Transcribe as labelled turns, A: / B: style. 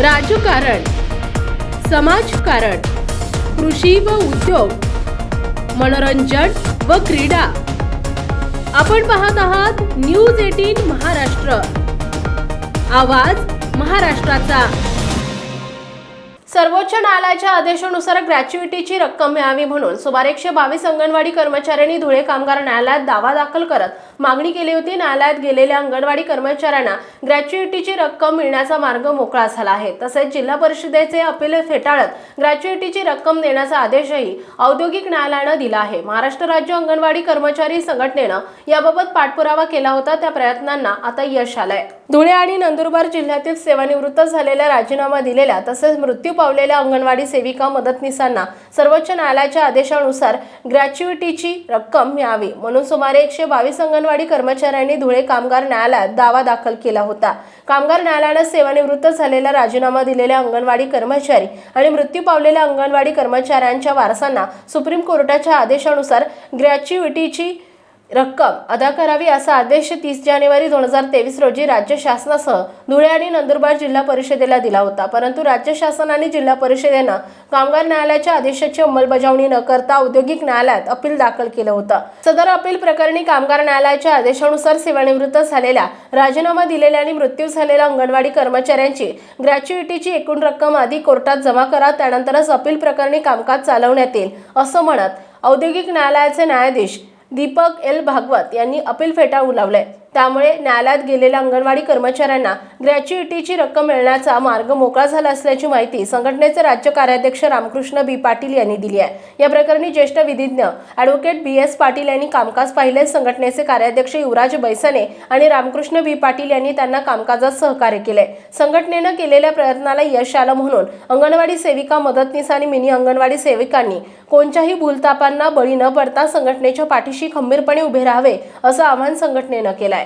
A: राजकारण समाजकारण कृषी व उद्योग मनोरंजन व क्रीडा. आपण पाहत आहात न्यूज एटीन महाराष्ट्र. आवाज महाराष्ट्राचा. सर्वोच्च न्यायालयाच्या आदेशानुसार ग्रॅच्युइटीची रक्कम मिळावी म्हणून सुमारे एकशे बावीस अंगणवाडी कर्मचाऱ्यांनी धुळे कामगार न्यायालयात दावा दाखल करत मागणी केली होती. न्यायालयात गेलेल्या अंगणवाडी कर्मचाऱ्यांना ग्रॅच्युइटीची रक्कम मिळण्याचा मार्ग मोकळा झाला आहे. तसेच जिल्हा परिषदेचे अपील फेटाळत ग्रॅच्युइटीची रक्कम देण्याचा आदेशही औद्योगिक न्यायालयानं दिला आहे. महाराष्ट्र राज्य अंगणवाडी कर्मचारी संघटनेनं याबाबत पाठपुरावा केला होता. त्या प्रयत्नांना आता यश आलंय. धुळे आणि नंदुरबार जिल्ह्यातील सेवानिवृत्त झालेल्या राजीनामा दिलेल्या तसेच मृत्यू पावलेल्या अंगणवाडी सेविका मदतनीसांना सर्वोच्च न्यायालयाच्या आदेशानुसार ग्रॅच्युइटीची रक्कम मिळावी. म्हणून सुमारे एकशे बावीस अंगणवाडी कर्मचाऱ्यांनी धुळे कामगार न्यायालयात दावा दाखल केला होता. कामगार न्यायालयानं सेवानिवृत्त झालेला राजीनामा दिलेल्या अंगणवाडी कर्मचारी आणि मृत्यू पावलेल्या अंगणवाडी कर्मचाऱ्यांच्या वारसांना सुप्रीम कोर्टाच्या आदेशानुसार ग्रॅच्युइटीची रक्कम अदा करावी असा आदेश तीस जानेवारी दोन हजार तेवीस रोजी राज्य शासनासह धुळे आणि नंदुरबार जिल्हा परिषदेला दिला होता. परंतु राज्य शासन आणि जिल्हा परिषदेनं कामगार न्यायालयाच्या आदेशाची अंमलबजावणी न करता औद्योगिक न्यायालयात अपील दाखल केलं होतं. सदर अपील प्रकरणी कामगार न्यायालयाच्या आदेशानुसार सेवानिवृत्त झालेल्या राजीनामा दिलेल्या आणि मृत्यू झालेल्या अंगणवाडी कर्मचाऱ्यांची ग्रॅच्युइटीची एकूण रक्कम आधी कोर्टात जमा करा त्यानंतरच अपील प्रकरणी कामकाज चालवण्यात येईल असं म्हणत औद्योगिक न्यायालयाचे न्यायाधीश दीपक एल भागवत यांनी अपील फेटाळून लावलंय. त्यामुळे न्यायालयात गेलेल्या अंगणवाडी कर्मचाऱ्यांना ग्रॅच्युइटीची रक्कम मिळण्याचा मार्ग मोकळा झाला असल्याची माहिती संघटनेचे राज्य कार्याध्यक्ष रामकृष्ण बी पाटील यांनी दिली आहे. या प्रकरणी ज्येष्ठ विधिज्ञ ॲडव्होकेट बी एस पाटील यांनी कामकाज पाहिले. संघटनेचे कार्याध्यक्ष युवराज बैसने आणि रामकृष्ण बी पाटील यांनी त्यांना कामकाजात सहकार्य केले. संघटनेनं केलेल्या प्रयत्नाला यश आलं म्हणून अंगणवाडी सेविका मदतनीस आणि मिनी अंगणवाडी सेविकांनी कोणत्याही भूलतापांना बळी न पडता संघटनेच्या पाठीशी खंबीरपणे उभे राहावे असं आवाहन संघटनेनं केलं आहे